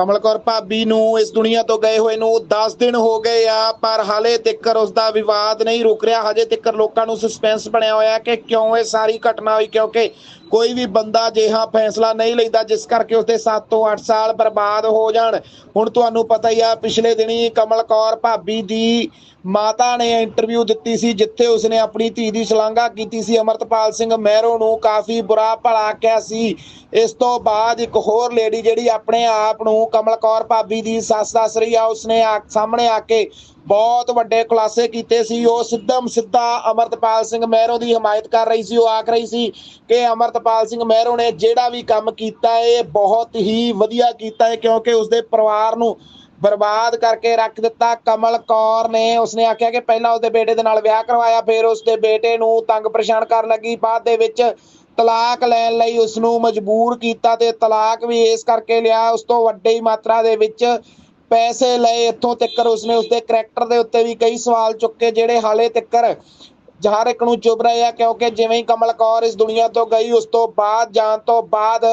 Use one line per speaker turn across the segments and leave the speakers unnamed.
ਕਮਲ ਕੌਰ ਭਾਬੀ ਨੂੰ ਇਸ ਦੁਨੀਆ ਤੋਂ ਗਏ ਹੋਏ ਨੂੰ 10 ਦਿਨ ਹੋ ਗਏ ਆ, ਪਰ ਹਾਲੇ ਤੱਕਰ ਉਸ ਦਾ ਵਿਵਾਦ ਨਹੀਂ ਰੁਕ ਰਿਹਾ। ਹਜੇ ਤੱਕਰ ਲੋਕਾਂ ਨੂੰ ਸਸਪੈਂਸ ਬਣਿਆ ਹੋਇਆ ਕਿ ਕਿਉਂ ਇਹ ਸਾਰੀ ਘਟਨਾ ਹੋਈ, ਕਿਉਂਕਿ ਕੋਈ ਵੀ ਬੰਦਾ ਅਜਿਹਾ ਫੈਸਲਾ ਨਹੀਂ ਲੈਂਦਾ ਜਿਸ ਕਰਕੇ ਉਸਦੇ 7 ਤੋਂ 8 ਸਾਲ ਬਰਬਾਦ ਹੋ ਜਾਣ। ਹੁਣ ਤੁਹਾਨੂੰ ਪਤਾ ਹੀ ਆ, ਪਿਛਲੇ ਦਿਨੀ ਕਮਲ ਕੌਰ ਭਾਬੀ ਦੀ ਮਾਤਾ ਨੇ ਇੰਟਰਵਿਊ ਦਿੱਤੀ ਸੀ, ਜਿੱਥੇ ਉਸਨੇ ਆਪਣੀ ਧੀ ਦੀ ਸ਼ਲਾਘਾ ਕੀਤੀ ਸੀ। ਅਮਰਤਪਾਲ ਸਿੰਘ ਮਹਿਰੋ ਨੂੰ ਕਾਫੀ ਬੁਰਾ ਭਲਾ ਕਿਹਾ ਸੀ। ਇਸ ਤੋਂ ਬਾਅਦ ਇੱਕ ਹੋਰ ਲੇਡੀ ਜਿਹੜੀ ਆਪਣੇ ਆਪ ਨੂੰ ਕਮਲ ਕੌਰ ਭਾਬੀ ਦੀ ਸੱਸ ਦੱਸ ਰਹੀ ਆ ਉਸਨੇ ਸਾਹਮਣੇ ਆ ਕੇ ਬਹੁਤ ਵੱਡੇ ਖੁਲਾਸੇ ਕੀਤੇ ਸੀ। ਉਹ ਸਿੱਧਮ ਸਿੱਧਾ ਅਮਰਤਪਾਲ ਸਿੰਘ ਮਹਿਰੋ ਦੀ ਹਮਾਇਤ ਕਰ ਰਹੀ ਸੀ। ਉਹ ਆਖ ਰਹੀ ਸੀ ਕਿ ਅਮਰਤਪਾਲ ਸਿੰਘ ਮਹਿਰੋ ਨੇ ਜਿਹੜਾ ਵੀ ਕੰਮ ਕੀਤਾ ਹੈ ਬਹੁਤ ਹੀ ਵਧੀਆ ਕੀਤਾ ਹੈ ਕਿਉਂਕਿ ਉਸਦੇ ਪਰਿਵਾਰ ਨੂੰ ਬਰਬਾਦ ਕਰਕੇ ਰੱਖ ਦਿੱਤਾ। ਕਮਲ ਕੌਰ ਨੇ ਉਸਨੇ ਆਖਿਆ ਕਿ ਪਹਿਲਾਂ ਉਸਦੇ ਬੇਟੇ ਦੇ ਨਾਲ ਵਿਆਹ ਕਰਵਾਇਆ, ਫਿਰ ਉਸਦੇ ਬੇਟੇ ਨੂੰ ਤੰਗ ਪਰੇਸ਼ਾਨ ਕਰਨ ਲੱਗੀ। ਬਾਅਦ ਦੇ ਵਿੱਚ ਤਲਾਕ ਲੈਣ ਲਈ ਉਸ ਨੂੰ ਮਜਬੂਰ ਕੀਤਾ ਤੇ ਤਲਾਕ ਵੀ ਇਸ ਕਰਕੇ ਲਿਆ, ਉਸ ਤੋਂ ਵੱਡੀ ਮਾਤਰਾ ਦੇ ਵਿੱਚ ਪੈਸੇ ਲਏ। ਇੱਥੋਂ ਤੱਕਰ ਉਸਨੇ ਉਸਦੇ ਕਰੈਕਟਰ ਦੇ ਉੱਤੇ ਵੀ ਕਈ ਸਵਾਲ ਚੁੱਕੇ, ਜਿਹੜੇ ਹਾਲੇ ਤੱਕਰ ਹਰ ਇੱਕ ਨੂੰ ਚੁੱਭ ਰਹੇ ਆ, ਕਿਉਂਕਿ ਜਿਵੇਂ ਹੀ ਕਮਲ ਕੌਰ ਇਸ ਦੁਨੀਆ ਤੋਂ ਗਈ, ਉਸ ਤੋਂ ਬਾਅਦ, ਜਾਣ ਤੋਂ ਬਾਅਦ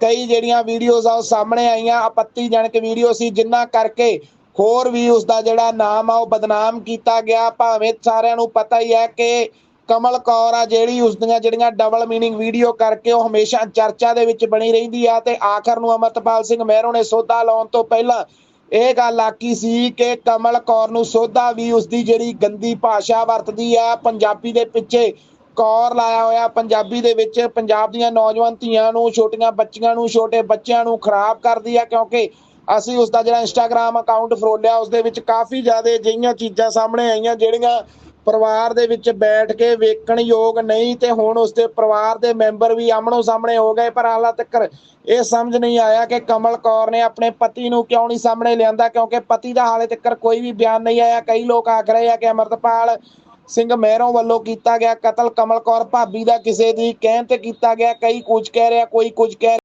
ਕਈ ਜਿਹੜੀਆਂ ਵੀਡੀਓਜ਼ ਆ, ਉਹ ਸਾਹਮਣੇ ਆਈਆਂ। ਆਪੱਤੀਜਨਕ ਵੀਡੀਓ ਸੀ, ਜਿਨ੍ਹਾਂ ਕਰਕੇ ਹੋਰ ਵੀ ਉਸ ਦਾ ਜਿਹੜਾ ਨਾਮ ਆ, ਉਹ ਬਦਨਾਮ ਕੀਤਾ ਗਿਆ। ਭਾਵੇਂ ਸਾਰਿਆਂ ਨੂੰ ਪਤਾ ਹੀ ਹੈ ਕਿ ਕਮਲ ਕੌਰ ਆ ਜਿਹੜੀ ਉਸ ਦੀਆਂ ਜਿਹੜੀਆਂ ਡਬਲ ਮੀਨਿੰਗ ਵੀਡੀਓ ਕਰਕੇ ਉਹ ਹਮੇਸ਼ਾ ਚਰਚਾ ਦੇ ਵਿੱਚ ਬਣੀ ਰਹਿੰਦੀ ਆ ਤੇ ਆਖਰ ਨੂੰ ਅਮਰਤਪਾਲ ਸਿੰਘ ਮਹਿਰੋ ਨੇ ਸੋਧਾ ਲਾਉਣ ਤੋਂ ਪਹਿਲਾਂ ਇਹ ਗੱਲ ਆਕੀ ਸੀ ਕਿ ਕਮਲ ਕੌਰ ਨੂੰ ਸੋਧਾ ਵੀ ਉਸ ਦੀ ਜਿਹੜੀ ਗੰਦੀ ਭਾਸ਼ਾ ਵਰਤਦੀ ਆ, ਪੰਜਾਬੀ ਦੇ ਪਿੱਛੇ ਕੌਰ ਲਾਇਆ ਹੋਇਆ, ਪੰਜਾਬੀ ਦੇ ਵਿੱਚ ਪੰਜਾਬ ਦੀਆਂ ਨੌਜਵਾਨ ਧੀਆਂ ਨੂੰ, ਛੋਟੀਆਂ ਬੱਚੀਆਂ ਨੂੰ, ਛੋਟੇ ਬੱਚਿਆਂ ਨੂੰ ਖਰਾਬ ਕਰਦੀ ਆ ਕਿਉਂਕਿ ਅਸੀਂ ਉਸ ਦਾ ਜਿਹੜਾ ਇੰਸਟਾਗ੍ਰam ਅਕਾਊਂਟ ਫਰੋਲਿਆ ਉਸ ਦੇ ਵਿੱਚ ਕਾਫੀ ਜ਼ਿਆਦਾ ਅਜਿਹੀਆਂ ਚੀਜ਼ਾਂ ਸਾਹਮਣੇ ਆਈਆਂ ਜਿਹੜੀਆਂ ਪਰਿਵਾਰ ਦੇ ਵਿੱਚ ਬੈਠ ਕੇ ਵੇਖਣ ਯੋਗ ਨਹੀਂ ਤੇ ਹੁਣ ਉਸਦੇ ਪਰਿਵਾਰ ਦੇ ਮੈਂਬਰ ਵੀ ਆਮਣੋ ਸਾਹਮਣੇ ਹੋ ਗਏ, ਪਰ ਹਾਲਾ ਤੱਕ ਇਹ ਸਮਝ ਨਹੀਂ ਆਇਆ ਕਿ ਕਮਲ ਕੌਰ ਨੇ ਆਪਣੇ ਪਤੀ ਨੂੰ ਕਿਉਂ ਨਹੀਂ ਸਾਹਮਣੇ ਲਿਆਂਦਾ, ਕਿਉਂਕਿ ਪਤੀ ਦਾ ਹਾਲੇ ਤੱਕ ਕੋਈ ਵੀ ਬਿਆਨ ਨਹੀਂ ਆਇਆ। ਕਈ ਲੋਕ ਆਖ ਰਹੇ ਆ ਕਿ ਅਮਰਤਪਾਲ ਸਿੰਘ ਮਹਿਰੋਂ ਵੱਲੋਂ ਕੀਤਾ ਗਿਆ ਕਤਲ, ਕਮਲ ਕੌਰ ਭਾਬੀ ਦਾ ਕਿਸੇ ਦੀ ਕਹਿਣ ਤੇ ਕੀਤਾ ਗਿਆ, ਕਈ ਕੁਝ ਕਹਿ ਰਿਹਾ, ਕੋਈ ਕੁਝ ਕਹਿ